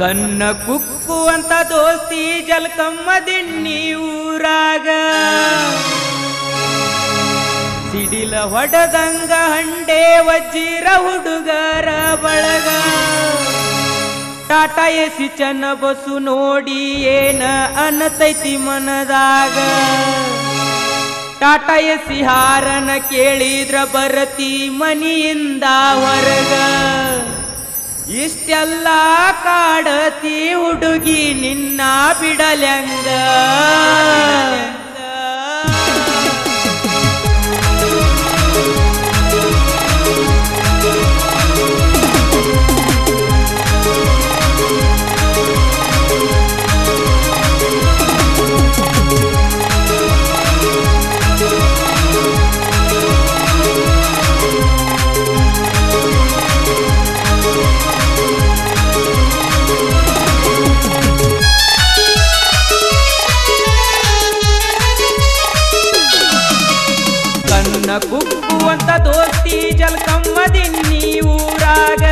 ಕನ್ನ ಕುಕ್ಕುವಂತ ದೋಸ್ತಿ ಜಲ್ಕಮ್ಮ ದಿಣ್ಣಿ ಊರಾಗ. ಸಿಡಿಲ ಹೊಡೆದಂಗ ಹಂಡೆ ವಜ್ಜಿರ ಹುಡುಗರ ಬಳಗ. ಟಾಟಾ ಎಸಿ ಚನ್ನ ಬಸ್ಸು ನೋಡಿ ಏನ ಅನ್ನತೈತಿ ಮನದಾಗ. ಟಾಟಾ ಎಸಿ ಹಾರನ ಕೇಳಿದ್ರ ಬರತಿ ಮನಿಯಿಂದ ಹೊರಗ. ಇಷ್ಟೆಲ್ಲ ಕಾಡತಿ ಹುಡುಗಿ ನಿನ್ನ ಬಿಡಲ್ಯಂಗ ದೋಸ್ತಿ ಕಮ್ಮದಿ ನೀ ಊರಾಗ.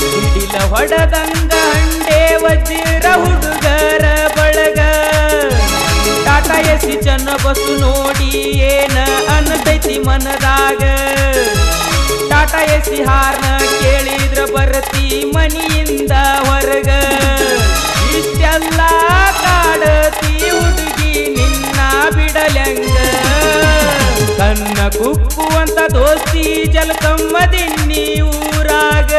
ಸಿಡಿಲ ಹೊಡೆದಂಗ ಹಂಡೆ ವಜ್ರ ಹುಡುಗರ ಬಳಗ. ಟಾಟಾ ಎಸಿ ಚನ್ನ ಬಸ್ಸು ನೋಡಿ ಏನ ಅನ್ನತೈತಿ ಮನದಾಗ. ಟಾಟಾ ಎಸಿ ಹಾರ್ನ ಕೇಳಿದ್ರ ಬರತಿ ಮನಿಯಿಂದ ಹೊರಗ. ಇಷ್ಟೆಲ್ಲ ಕಾಡತಿ ಹುಡುಗಿ ನಿನ್ನ ಬಿಡಲಂಗ ಕನ್ನ ಕುಕ್ಕುವಂತ ದೋಸ್ತಿ ಜಲಕಮ್ಮ ದಿನ್ನಿ ಊರಾಗ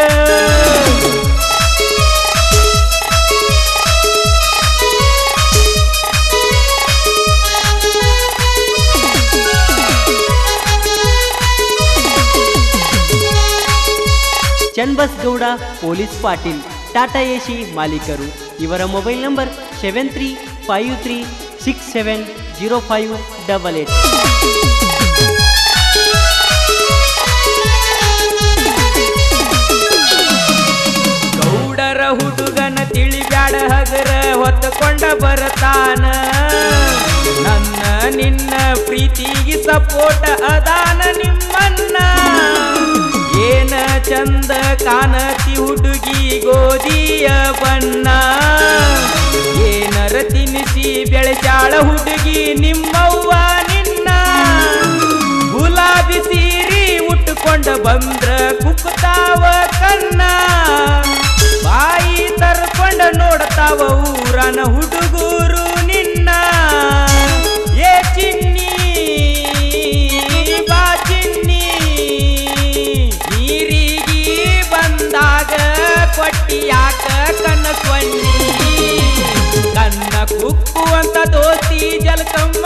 ಚನ್ಬಸ್ ಗೌಡ ಪೊಲೀಸ್ ಪಾಟೀಲ್ ಟಾಟಾ ಎಸಿ ಮಾಲೀಕರು ಇವರ mobile number seven three five three six seven zero five double eight ಬರತಾನ? ನನ್ನ ನಿನ್ನ ಪ್ರೀತಿಗೆ ಸಪೋಟ ಅದಾನ ನಿಮ್ಮನ್ನ. ಏನ ಚಂದ ಕಾಣತಿ ಹುಡುಗಿ ಗೋಧಿಯ ಬಣ್ಣ. ಏನರ ತಿನಿಸಿ ಬೆಳೆಸಾಳ ಹುಡುಗಿ ನಿಮ್ಮವ್ವ ನಿನ್ನ. ಗುಲಾಬಿ ಸೀರಿ ಉಟ್ಟುಕೊಂಡ ಬಂದ್ರ ಊರನ ಹುಡುಗರು ನಿನ್ನ. ಏ ಚಿನ್ನಿ, ಬಾ ಚಿನ್ನಿ. ನೀರಿಗಿ ಬಂದಾಗ ಕೊಟ್ಟಿಯಾಕ ಕನ್ನ ಸೊನ್ನಿ ಕನ್ನ ಕುಕ್ಕುವಂತ ದೋಸ್ತಿ ಜಲಕಮ್ಮ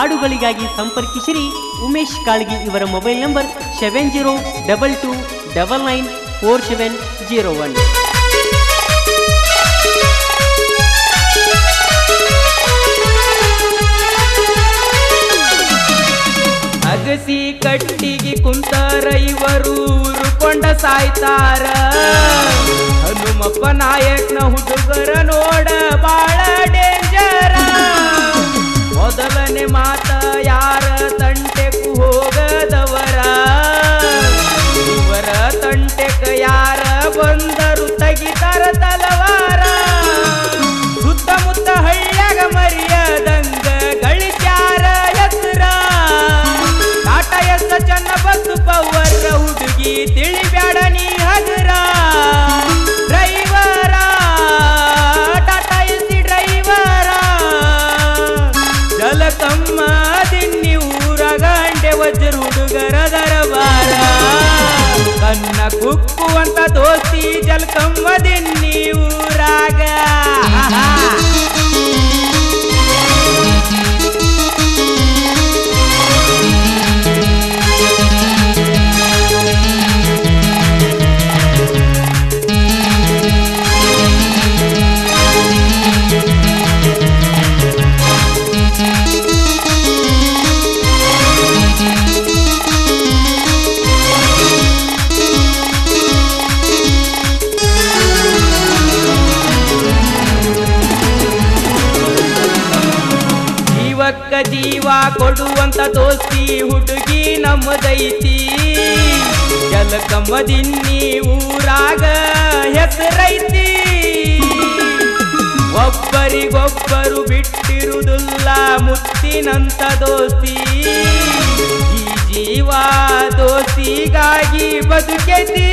ಹಾಡುಗಳಿಗಾಗಿ ಸಂಪರ್ಕಿಸಿರಿ. ಉಮೇಶ್ ಕಾಳ್ಗಿ ಇವರ mobile number seven zero double two double nine four seven zero one. ಅಗಸಿ ಕಟ್ಟಿಗೆ ಕುಂತಾರ ಇವರು ಕೊಂಡ ಸಾಯ್ತಾರ. ಹನುಮಪ್ಪ ನಾಯಕ್ನ ಹುಡುಗರ ನೋಡ ಬಾಳ ಡೇಂಜರ ಮೊದಲನೇ ಮಾತ ಯಾರ ತಂಟೆಗೂ ಕನ್ನ ಕುಕ್ಕುವಂತ ದೋಸ್ತಿ ಜಲಕಮ್ಮ ದಿನ್ನಿ ಕೊಡುವಂತ ದೋಸ್ತಿ, ಹುಡುಗಿ ನಮ್ಮದೈತಿ. ಜಲಕಮ್ಮದಿನ್ನಿ ಊರಾಗ ಹೆಸರೈತಿ. ಒಬ್ಬರಿಗೊಬ್ಬರು ಬಿಟ್ಟಿರುವುದಿಲ್ಲ ಮುತ್ತಿನಂತ ದೋಸ್ತಿ. ಈ ಜೀವ ದೋಸ್ತಿಗಾಗಿ ಬದುಕೈತಿ.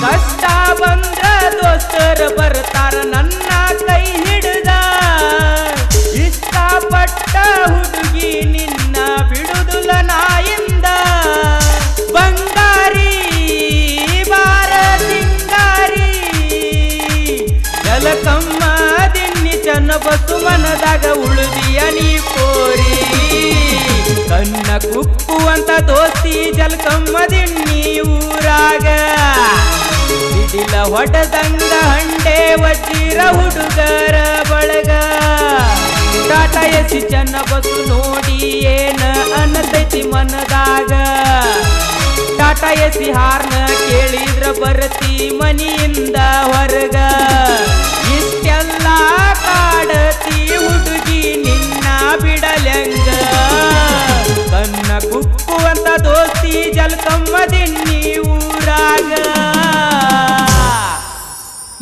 ಕಷ್ಟ ಬಂದ್ರ ದೋಸ್ತರು ಬರ್ತಾರ ನನ್ನ ಜಲಕಮ್ಮ ದಿನ್ನಿ ಚನ್ನ ಬಸ್ಸು ಮನದಾಗ ಉಳಿದಿಯ ನೀ ಕೋರಿ. ಕಣ್ಣ ಕುಪ್ಪುವಂತ ದೋಸ್ತಿ ಜಲಕಮ್ಮ ದಿನ್ನಿ ಊರಾಗ. ಸಿಡಿಲ ಹೊಡೆದಂಗ ಹಂಡೆ ವಜ್ರ ಹುಡುಗರ ಬಳಗ. ಟಾಟಾ ಎಸಿ ಚನ್ನ ಬಸ್ಸು ನೋಡಿ ಏನ ಅನ್ನತೈತಿ ಮನದಾಗ. ಟಾಟಾ ಎಸಿ ಹಾರ್ನ ಕೇಳಿದ್ರ ಬರತಿ ಮನಿಯಿಂದ ಹೊರಗ.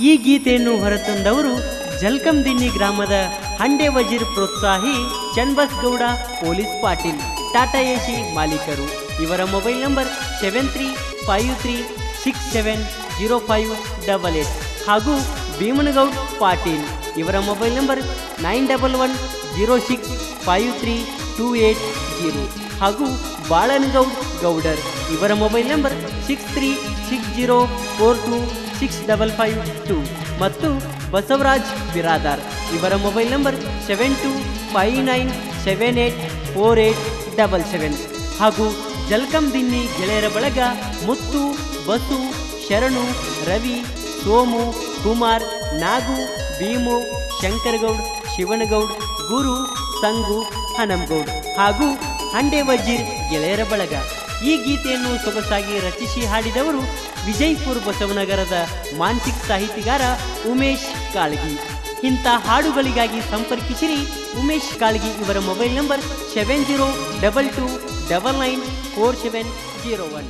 ಈ ಗೀತೆಯನ್ನು ಹೊರತಂದವರು ಜಲ್ಕಂದಿನ್ನಿ ಗ್ರಾಮದ ಹಂಡೆ ವಜೀರ್ ಪ್ರೋತ್ಸಾಹಿ ಚನ್ಬಸ್ಗೌಡ ಪೊಲೀಸ್ ಪಾಟೀಲ್. ಟಾಟಾ ಎಸಿ ಮಾಲೀಕರು. ಇವರ mobile number seven three five three six seven zero five double eight ಹಾಗೂ ಭೀಮನಗೌಡ್ ಪಾಟೀಲ್. ಇವರ mobile number nine double one zero six five three two eight zero ಹಾಗೂ ಬಾಳನಗೌಡ್ ಗೌಡರ್. ಇವರ mobile number six three six zero four two six double five two ಮತ್ತು ಬಸವರಾಜ್ ಬಿರಾದಾರ್ ಇವರ mobile number seven two five nine seven eight four eight double seven ಹಾಗೂ ಜಲ್ಕಂ ದಿನ್ನಿ ಗೆಳೆಯರ ಬಳಗ ಮುತ್ತು, ಬಸು, ಶರಣು, ರವಿ, ಸೋಮು, ಕುಮಾರ್, ನಾಗು, ಭೀಮು, ಶಂಕರಗೌಡ್, ಶಿವನಗೌಡ್, ಗುರು, ಸಂಗು, ಹನಂಗೌಡ್ ಹಾಗೂ ಹಂಡೆ ವಜೀರ್ ಗೆಳೆಯರ ಬಳಗ. ಈ ಗೀತೆಯನ್ನು ಸೊಗಸಾಗಿ ರಚಿಸಿ ಹಾಡಿದವರು ವಿಜಯಪುರ ಬಸವನಗರದ ಮಾನಸಿಕ ಸಾಹಿತಿಗಾರ ಉಮೇಶ್ ಕಾಳಗಿ. ಇಂಥ ಹಾಡುಗಳಿಗಾಗಿ ಸಂಪರ್ಕಿಸಿರಿ ಉಮೇಶ್ ಕಾಳಗಿ ಇವರ mobile number seven zero double two double nine four seven zero one